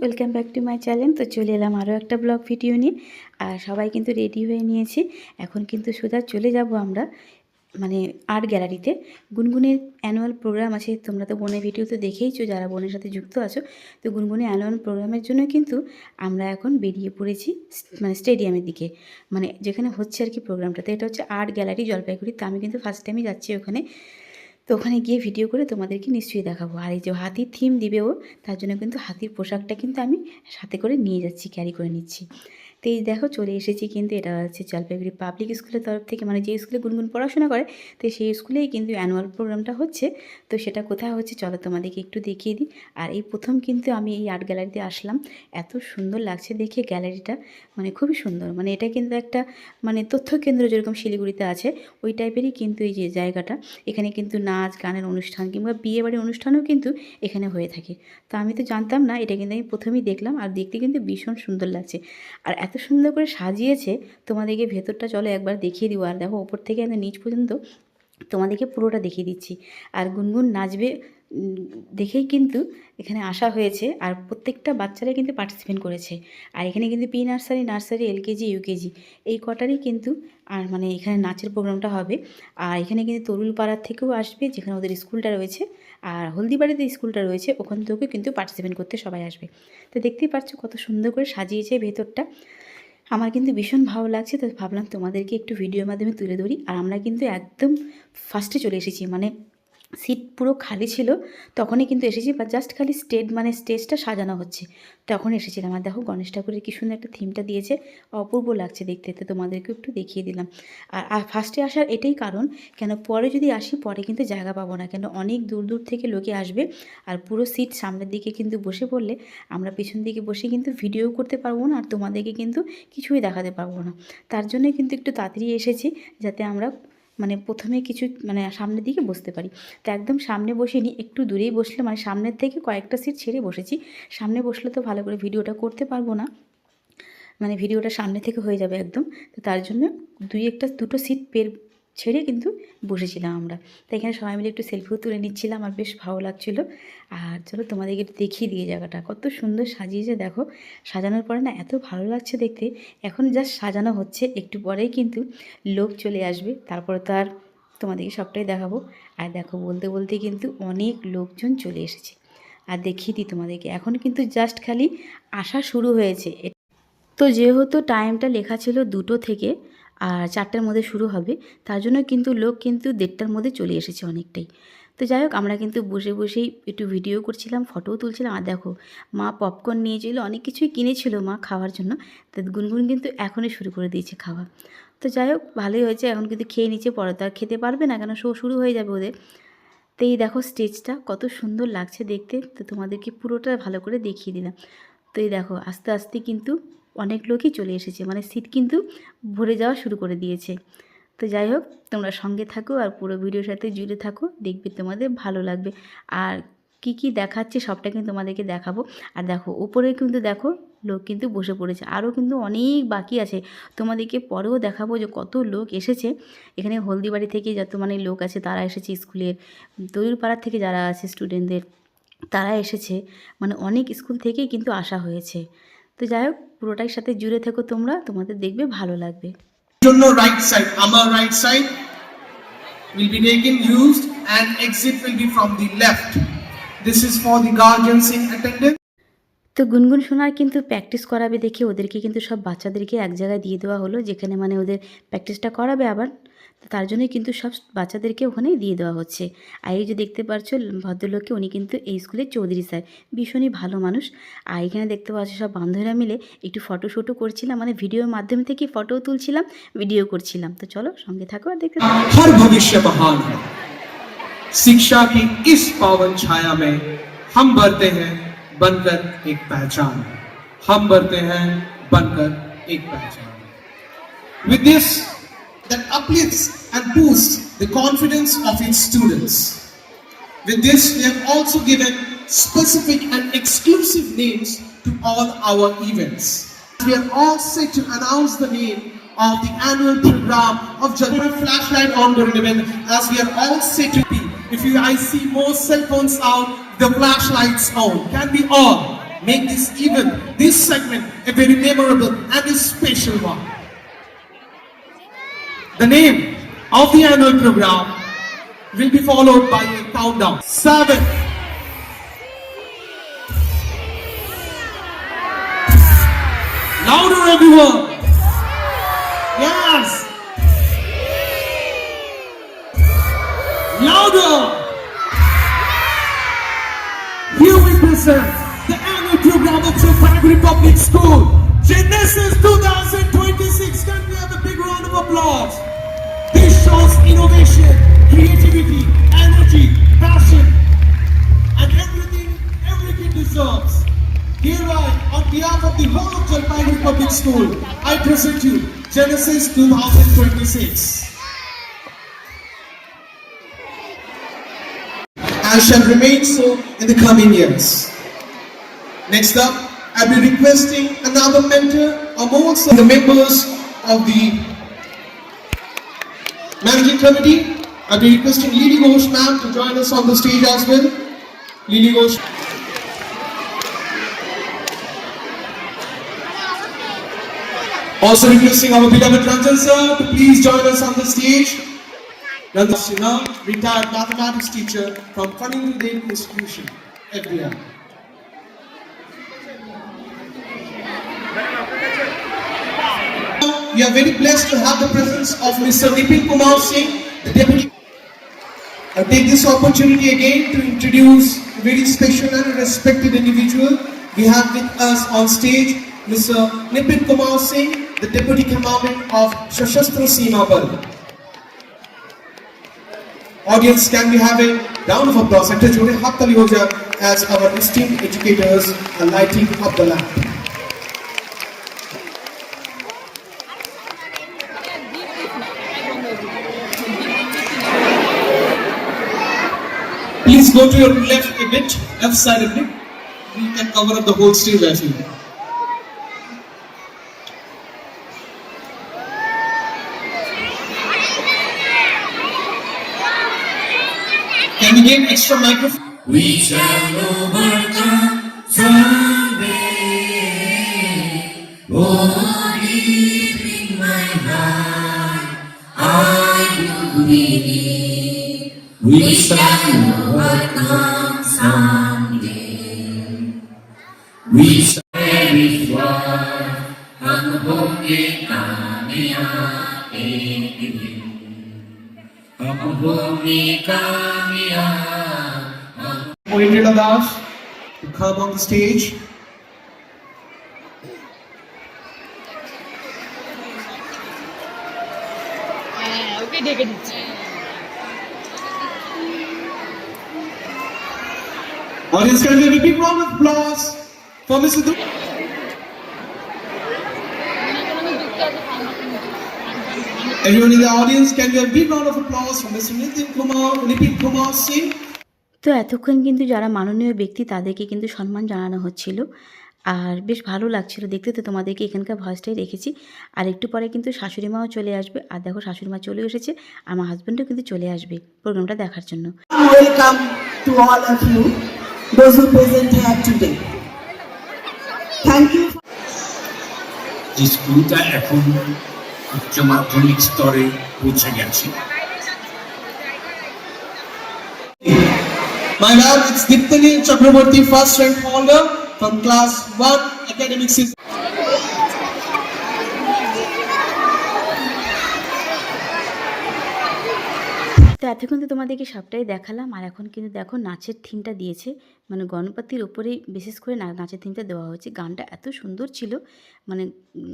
Welcome back to my channel তো চলে এলাম আরও একটা ব্লগ ভিডিও নিয়ে। আর সবাই কিন্তু রেডি হয়ে নিয়েছি। এখন কিন্তু সোজা চলে যাব আমরা মানে আর্ট গ্যালারিতে গুনগুনের অ্যানুয়াল প্রোগ্রাম আছে, তোমরা তো বোনের ভিডিও তো দেখেইছো, যারা বোনের সাথে যুক্ত আছো। তো গুনগুনের অ্যানুয়াল প্রোগ্রামের জন্য কিন্তু আমরা এখন বেরিয়ে পড়েছি মানে স্টেডিয়ামের দিকে। মানে যেখানে হচ্ছে আর কি প্রোগ্রামটা তো এটা হচ্ছে আর্ট গ্যালারি জলপাইগুড়ি। তো আমি কিন্তু ফার্স্ট টাইমই যাচ্ছি ওখানে। তো ওখানে গিয়ে ভিডিও করে তোমাদেরকে নিশ্চয়ই দেখাবো। আর এই যে হাতির থিম দিবে ও, তার জন্য কিন্তু হাতির পোশাকটা কিন্তু আমি সাথে করে নিয়ে যাচ্ছি ক্যারি করে নিচ্ছি। তো এই দেখো চলে এসেছি কিন্তু এটা হচ্ছে জলপাইগুড়ি পাবলিক স্কুলের তরফ থেকে। মানে যে স্কুলে গুনগুন পড়াশোনা করে, তো সেই স্কুলেই কিন্তু অ্যানুয়াল প্রোগ্রামটা হচ্ছে। তো সেটা কোথায় হচ্ছে চলো তোমাদেরকে একটু দেখিয়ে দিই। আর এই প্রথম কিন্তু আমি এই আর্ট গ্যালারিতে আসলাম। এত সুন্দর লাগছে দেখে গ্যালারিটা মানে খুবই সুন্দর। মানে এটা কিন্তু একটা মানে তথ্য কেন্দ্র যেরকম শিলিগুড়িতে আছে, ওই টাইপেরই কিন্তু এই যে জায়গাটা। এখানে কিন্তু নাচ, গানের অনুষ্ঠান কিংবা বিয়ে বাড়ির অনুষ্ঠানও কিন্তু এখানে হয়ে থাকে। তো আমি তো জানতাম না, এটা কিন্তু আমি প্রথমেই দেখলাম। আর দেখতে কিন্তু ভীষণ সুন্দর লাগছে। আর এত সুন্দর করে সাজিয়েছে, তোমাদেরকে ভেতরটা চলো একবার দেখিয়ে দিব। আর দেখো, ওপর থেকে একদম নিচ পর্যন্ত তোমাদেরকে পুরোটা দেখিয়ে দিচ্ছি। আর গুনগুন নাচবে দেখেই কিন্তু এখানে আসা হয়েছে। আর প্রত্যেকটা বাচ্চারাই কিন্তু পার্টিসিপেট করেছে। আর এখানে কিন্তু pre nursery nursery LKG UKG এই কটারই কিন্তু আর মানে এখানে নাচের প্রোগ্রামটা হবে। আর এখানে কিন্তু তরুলপাড়ার থেকেও আসবে, যেখানে ওদের স্কুলটা রয়েছে। আর হলদিবাড়িতে স্কুলটা রয়েছে, ওখান থেকেও কিন্তু পার্টিসিপেট করতে সবাই আসবে। তো দেখতেই পাচ্ছ কত সুন্দর করে সাজিয়েছে ভেতরটা। আমার কিন্তু ভীষণ ভালো লাগছে, তো ভাবলাম তোমাদেরকে একটু ভিডিওর মাধ্যমে তুলে ধরি। আর আমরা কিন্তু একদম ফার্স্টে চলে এসেছি। মানে সিট পুরো খালি ছিল, তখনই কিন্তু এসেছি বা জাস্ট খালি স্টেজ মানে স্টেজটা সাজানো হচ্ছে। তখন এসেছিলাম। আর দেখো গণেশ ঠাকুরের কি সুন্দর একটা থিমটা দিয়েছে, অপূর্ব লাগছে দেখতে। তো তোমাদেরকে একটু দেখিয়ে দিলাম। আর ফার্স্টে আসার এটাই কারণ, কেন পরে যদি আসি, পরে কিন্তু জায়গা পাবো না। কেন অনেক দূর দূর থেকে লোকে আসবে আর পুরো সিট সামনের দিকে কিন্তু বসে পড়লে আমরা পেছন দিকে বসে কিন্তু ভিডিও করতে পারব না আর তোমাদেরকে কিন্তু কিছুই দেখাতে পারব না। তার জন্যই কিন্তু একটু তাড়াতাড়ি এসেছি, যাতে আমরা মানে প্রথমে কিছু মানে সামনের দিকে বসতে পারি। তো একদম সামনে বসিনি একটু দূরেই বসলে মানে সামনের থেকে কয়েকটা সিট ছেড়ে বসেছি। সামনে বসলে তো ভালো করে ভিডিওটা করতে পারব না। মানে ভিডিওটা সামনে থেকে হয়ে যাবে একদম। তো তার জন্য দুই একটা, দুটো সিট পের ছেড়ে কিন্তু বসেছিলাম আমরা। তো এখানে সবাই মিলে একটু সেলফিও তুলে নিচ্ছিলাম আর বেশ ভালো লাগছিল। আর চলো তোমাদেরকে একটু দেখিয়ে দিয়ে জায়গাটা। কত সুন্দর সাজিয়েছে দেখো। সাজানোর পরে না এত ভালো লাগছে দেখতে। এখন জাস্ট সাজানো হচ্ছে, একটু পরেই কিন্তু লোক চলে আসবে। তারপরে তো আর তোমাদেরকে সবটাই দেখাবো। আর দেখো বলতে বলতে কিন্তু অনেক লোকজন চলে এসেছে। আর দেখিয়ে দিই তোমাদেরকে। এখন কিন্তু জাস্ট খালি আসা শুরু হয়েছে। তো যেহেতু টাইমটা লেখা ছিল দুটো থেকে আর চারটার মধ্যে শুরু হবে। তার জন্য কিন্তু লোক কিন্তু দেড়টার মধ্যে চলে এসেছে অনেকটাই। তো যাই হোক, আমরা কিন্তু বসে বসেই একটু ভিডিও করছিলাম ফটোও তুলছিলাম। আর দেখো, মা পপকর্ন নিয়েছিল অনেক কিছুই কিনেছিল মা খাওয়ার জন্য। তো গুনগুন কিন্তু এখনই শুরু করে দিয়েছে খাওয়া। তো যাই হোক, ভালোই হয়েছে। এখন কিন্তু খেয়ে নিচ্ছে, পরে তো আর খেতে পারবে না, কেন শো শুরু হয়ে যাবে ওদের। তো এই দেখো স্টেজটা কত সুন্দর লাগছে দেখতে। তো তোমাদেরকে পুরোটা ভালো করে দেখিয়ে দিলাম। তো এই দেখো, আস্তে আস্তে কিন্তু অনেক লোকই চলে এসেছে। মানে সিট কিন্তু ভরে যাওয়া শুরু করে দিয়েছে। তো যাই হোক, তোমরা সঙ্গে থাকো আর পুরো ভিডিওর সাথে জুড়ে থাকো, দেখবে তোমাদের ভালো লাগবে। আর কি কি দেখাচ্ছে সবটা কিন্তু তোমাদেরকে দেখাবো। আর দেখো, উপরে কিন্তু দেখো, লোক কিন্তু বসে পড়েছে। আরও কিন্তু অনেক বাকি আছে। তোমাদেরকে পরেও দেখাবো যে কত লোক এসেছে। এখানে হলদিবাড়ি থেকে যত মানে লোক আছে, তারা এসেছে স্কুলের। তৈরপাড়ার থেকে যারা আছে স্টুডেন্টদের তারা এসেছে। মানে অনেক স্কুল থেকেই কিন্তু আসা হয়েছে। তো যাই হোক পুরোটাই সাথে জুড়ে থেকো তোমরা তোমাদের দেখবে ভালো লাগবে জন্য right side, আমার right side will be taken used and exit will be from the left. This is for the guardians in attendance. তো গুনগুন শোনার কিন্তু প্র্যাকটিস করাবে দেখে ওদেরকে কিন্তু সব বাচ্চাদেরকে এক জায়গায় দিয়ে দেওয়া হলো যেখানে মানে ওদের প্র্যাকটিসটা করাবে আবার তার জন্যই কিন্তু সব বাচ্চাদেরকে ওখানেই দিয়ে দেওয়া হচ্ছে আর এই যে দেখতে পাচ্ছ ভদ্রলোককে উনি কিন্তু এই স্কুলের চৌধুরী স্যার ভীষণই ভালো মানুষ আর এখানে দেখতে পাচ্ছ সব বান্ধবীরা মিলে একটু ফটো শুটও করছিলাম মানে ভিডিওর মাধ্যমে থেকে ফটোও তুলছিলাম ভিডিও করছিলাম তো চলো সঙ্গে থাকো আর দেখতে থাকো हर भविष्य महान है शिक्षा की इस पावन छाया में हम बढ़ते हैं बनकर एक पहचान हम बढ़ते हैं बनकर एक पहचान with this that uplifts and boosts the confidence of its students with this we have also given specific and exclusive names to all our events we are all set to announce the name of the annual program of Jalpur Flashlight on the ribbon as we are all set to be. If you I see more cell phones out, the flashlights on. Can be all. make this event, this segment, a very memorable and a special one. The name of the annual program will be followed by a countdown. Seven. Louder, everyone. Yes. Louder. Here we present the annual program of Chilpagri Public School. Genesis 2026. Can we have a big round of applause? Shows innovation, creativity, energy, passion, and everything every kid deserves. Hereby, on behalf of the whole of Jalpaiguri Public School, I present you Genesis 2026. And shall remain so in the coming years. Next up, I'll be requesting another mentor amongst the members of the managing committee. I'll be requesting Lily Ghosh ma'am to join us on the stage as well. Lily Ghosh. Also requesting our beloved Ranjan sir to please join us on the stage. Ranjan Sinha, retired mathematics teacher from Cunningham Dale Institution, FDR. we are very blessed to have the presence of Mr. Nipin Kumar Singh, the Deputy. I take this opportunity again to introduce a very special and respected individual. We have with us on stage Mr. Nipin Kumar Singh, the Deputy Commandant of Shashastra Seema Bal. Audience, can we have a round of applause? As our esteemed educators are lighting up the lamp. Please go to your left a bit, left side a bit. We can cover up the whole stage I feel. Can we get extra microphone? We shall overcome someday. Oh, deep in my heart, I do believe we shall overcome someday. We shall with what ang buhay kami atingin. Ang buhay kami atingin. To come on the stage. Okay, take it. Audience, can we have a big round of applause for Mr. Dhruv? Everyone in the audience, can we have a big round of applause for Mr. Nitin Kumar, Nipin Kumar Singh? তো এতক্ষণ কিন্তু যারা মাননীয় ব্যক্তি তাদেরকে কিন্তু সম্মান জানানো হচ্ছিল আর বেশ ভালো লাগছিল দেখতে তো তোমাদেরকে এখানকার ভয়েসটাই রেখেছি আর একটু পরে কিন্তু শাশুড়ি মাও চলে আসবে আর দেখো শাশুড়ি মা চলে এসেছে আমার হাজব্যান্ডও কিন্তু চলে আসবে প্রোগ্রামটা দেখার জন্য those who present here today. Thank you. যে স্কুলটা এখন উচ্চ মাধ্যমিক স্তরে পৌঁছে গেছে My love, it's Diptani Chakraborty, first rank holder from class 1 academic season. তো এতক্ষণ তো তোমাদেরকে সবটাই দেখালাম আর এখন কিন্তু দেখো নাচের থিমটা দিয়েছে মানে গণপতির ওপরেই বিশেষ করে নাচের থিমটা দেওয়া হয়েছে। গানটা এত সুন্দর ছিল মানে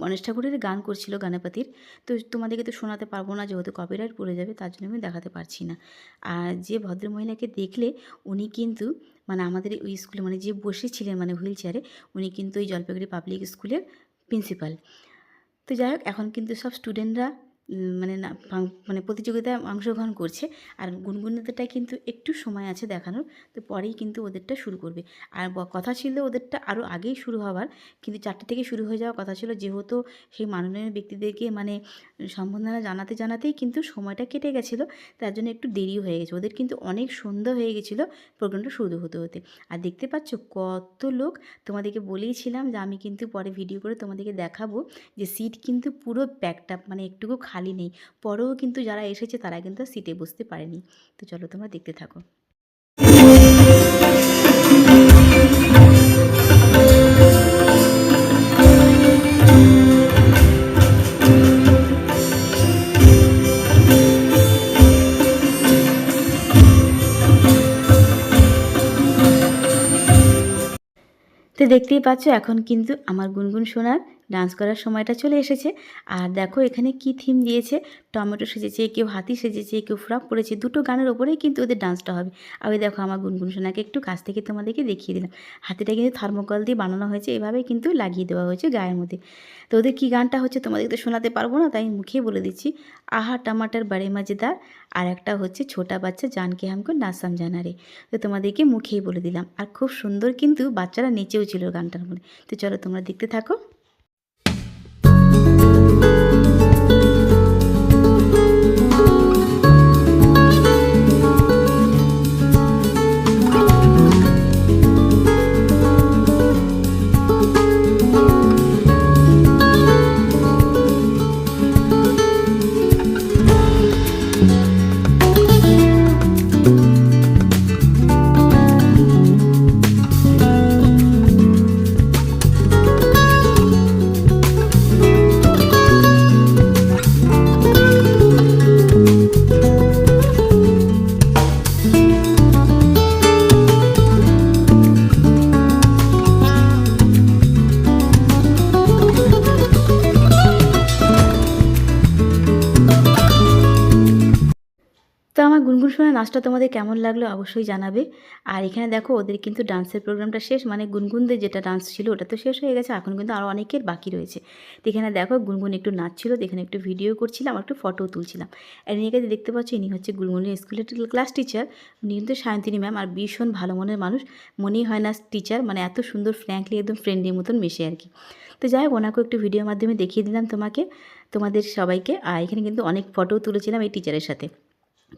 গণেশ ঠাকুরের গান করছিল গণপতির। তো তোমাদেরকে তো শোনাতে পারব না, যেহেতু কপিরাইট পড়ে যাবে, তার জন্য আমি দেখাতে পারছি না। আর যে ভদ্রমহিলাকে দেখলে, উনি কিন্তু মানে আমাদের ওই স্কুলে মানে যে বসেছিলেন মানে হুইল চেয়ারে, উনি কিন্তু ওই জলপাইগুড়ি পাবলিক স্কুলের প্রিন্সিপাল তো যাই হোক, এখন কিন্তু সব স্টুডেন্টরা মানে না মানে প্রতিযোগিতায় অংশগ্রহণ করছে। আর গুনগুনিদেরটা কিন্তু একটু সময় আছে দেখানোর, তো পরেই কিন্তু ওদেরটা শুরু করবে। আর কথা ছিল ওদেরটা আরও আগেই শুরু হওয়ার, কিন্তু চারটে থেকে শুরু হয়ে যাওয়ার কথা ছিল, যেহেতু সেই মাননীয় ব্যক্তিদেরকে মানে সম্বর্ধনা জানাতে জানাতেই কিন্তু সময়টা কেটে গেছিল, তার জন্য একটু দেরিও হয়ে গেছে। ওদের কিন্তু অনেক সন্ধ্যা হয়ে গেছিল প্রোগ্রামটা শুরু হতে হতে। আর দেখতে পাচ্ছ কত লোক, তোমাদেরকে বলেইছিলাম যে আমি কিন্তু পরে ভিডিও করে তোমাদেরকে দেখাবো যে সিট কিন্তু পুরো প্যাকড আপ মানে একটুকু খালি নেই। পরেও কিন্তু যারা এসেছে তারা কিন্তু সিটে বসতে পারেনি। তো চলো তোমরা দেখতে থাকো। তো দেখতেই পাচ্ছ, এখন কিন্তু আমার গুনগুন সোনার ডান্স করার সময়টা চলে এসেছে। আর দেখো এখানে কি থিম দিয়েছে? টমেটো সেজেছে, কেউ হাতি সেজেছে, কেউ ফ্রক পরেছে, দুটো গানের ওপরেই কিন্তু ওদের ডান্সটা হবে। আর ওই দেখো আমার গুনগুন সোনাকে একটু কাছ থেকে তোমাদেরকে দেখিয়ে দিলাম। হাতিটা কিন্তু থার্মোকল দিয়ে বানানো হয়েছে এভাবেই কিন্তু লাগিয়ে দেওয়া হয়েছে গায়ের মধ্যে। তো ওদের কী গানটা হচ্ছে তোমাদেরকে তো শোনাতে পারব না, তাই মুখেই বলে দিচ্ছি। আহা, টমাটার বাড়ি মাঝেদার। আর একটা হচ্ছে ছোটা বাচ্চা জানকে হামকো না সমঝানা রে তো তোমাদেরকে মুখেই বলে দিলাম। আর খুব সুন্দর কিন্তু বাচ্চারা নেচেও ছিল গানটার মধ্যে। তো চলো তোমরা দেখতে থাকো। নাচটা তোমাদের কেমন লাগল অবশ্যই জানাবে। আর এখানে দেখো, ওদের কিন্তু ডান্সের প্রোগ্রামটা শেষ মানে গুনগুনদের যেটা ডান্স ছিল ওটা তো শেষ হয়ে গেছে, এখন কিন্তু আরও অনেকের বাকি রয়েছে। তো এখানে দেখো, গুনগুন একটু নাচছিল এখানে একটু ভিডিও করছিলাম আর একটু ফটোও তুলছিলাম। আর ইনিকে দেখতে পাচ্ছ, ইনি হচ্ছে গুনগুনের স্কুলের ক্লাস টিচার উনি কিন্তু সায়ন্তিনী ম্যাম আর ভীষণ ভালো মনের মানুষ, মনেই হয় না টিচার মানে এত সুন্দর ফ্র্যাঙ্কলি একদম ফ্রেন্ডলির মতন মেশে আর কি। তো যাই হোক, ওনাকেও একটু ভিডিওর মাধ্যমে দেখিয়ে দিলাম তোমাকে, তোমাদের সবাইকে, আর এখানে কিন্তু অনেক ফটোও তুলেছিলাম এই টিচারের সাথে।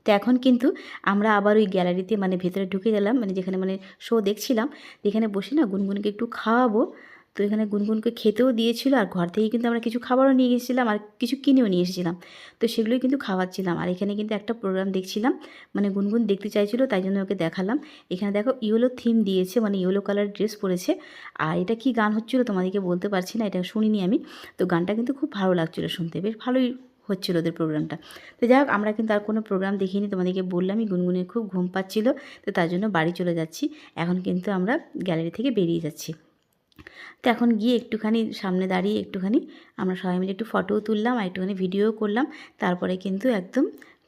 তো এখন কিন্তু আমরা আবার ওই গ্যালারিতে মানে ভেতরে ঢুকে গেলাম মানে যেখানে মানে শো দেখছিলাম, যেখানে বসে না গুনগুনকে একটু খাওয়াবো। তো এখানে গুনগুনকে খেতেও দিয়েছিল আর ঘর থেকে কিন্তু আমরা কিছু খাবারও নিয়ে গেছিলাম আর কিছু কিনেও নিয়ে এসেছিলাম। তো সেগুলোই কিন্তু খাওয়াচ্ছিলাম। আর এখানে কিন্তু একটা প্রোগ্রাম দেখছিলাম মানে গুনগুন দেখতে চাইছিল তাই জন্য ওকে দেখালাম। এখানে দেখো ইয়েলো থিম দিয়েছে মানে ইয়েলো কালার ড্রেস পরেছে। আর এটা কি গান হচ্ছিল তোমাদেরকে বলতে পারছি না, এটা শুনিনি আমি। তো গানটা কিন্তু খুব ভালো লাগছিল শুনতে, বেশ ভালোই হচ্ছিল ওদের প্রোগ্রামটা তো যাই হোক, আমরা কিন্তু আর কোনো প্রোগ্রাম দেখিনি, তোমাদেরকে বললামই গুনগুনের খুব ঘুম পাচ্ছিল, তো তার জন্য বাড়ি চলে যাচ্ছি। এখন কিন্তু আমরা গ্যালারি থেকে বেরিয়ে যাচ্ছি। তো এখন গিয়ে একটুখানি সামনে দাঁড়িয়ে একটুখানি আমরা সবাই মিলে একটু ফটোও তুললাম আর একটুখানি ভিডিও করলাম। তারপরে কিন্তু একদম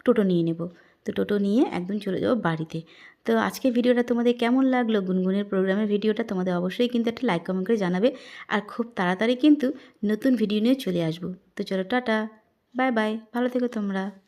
টোটো নিয়ে নেব। তো টোটো নিয়ে একদম চলে যাব বাড়িতে। তো আজকে ভিডিওটা তোমাদের কেমন লাগল? গুনগুনের প্রোগ্রামের ভিডিওটা তোমাদের অবশ্যই কিন্তু একটা লাইক কমেন্ট করে জানাবে। আর খুব তাড়াতাড়ি কিন্তু নতুন ভিডিও নিয়ে চলে আসব। তো চলো, টাটা! বাই বাই ভালো থেকো তোমরা।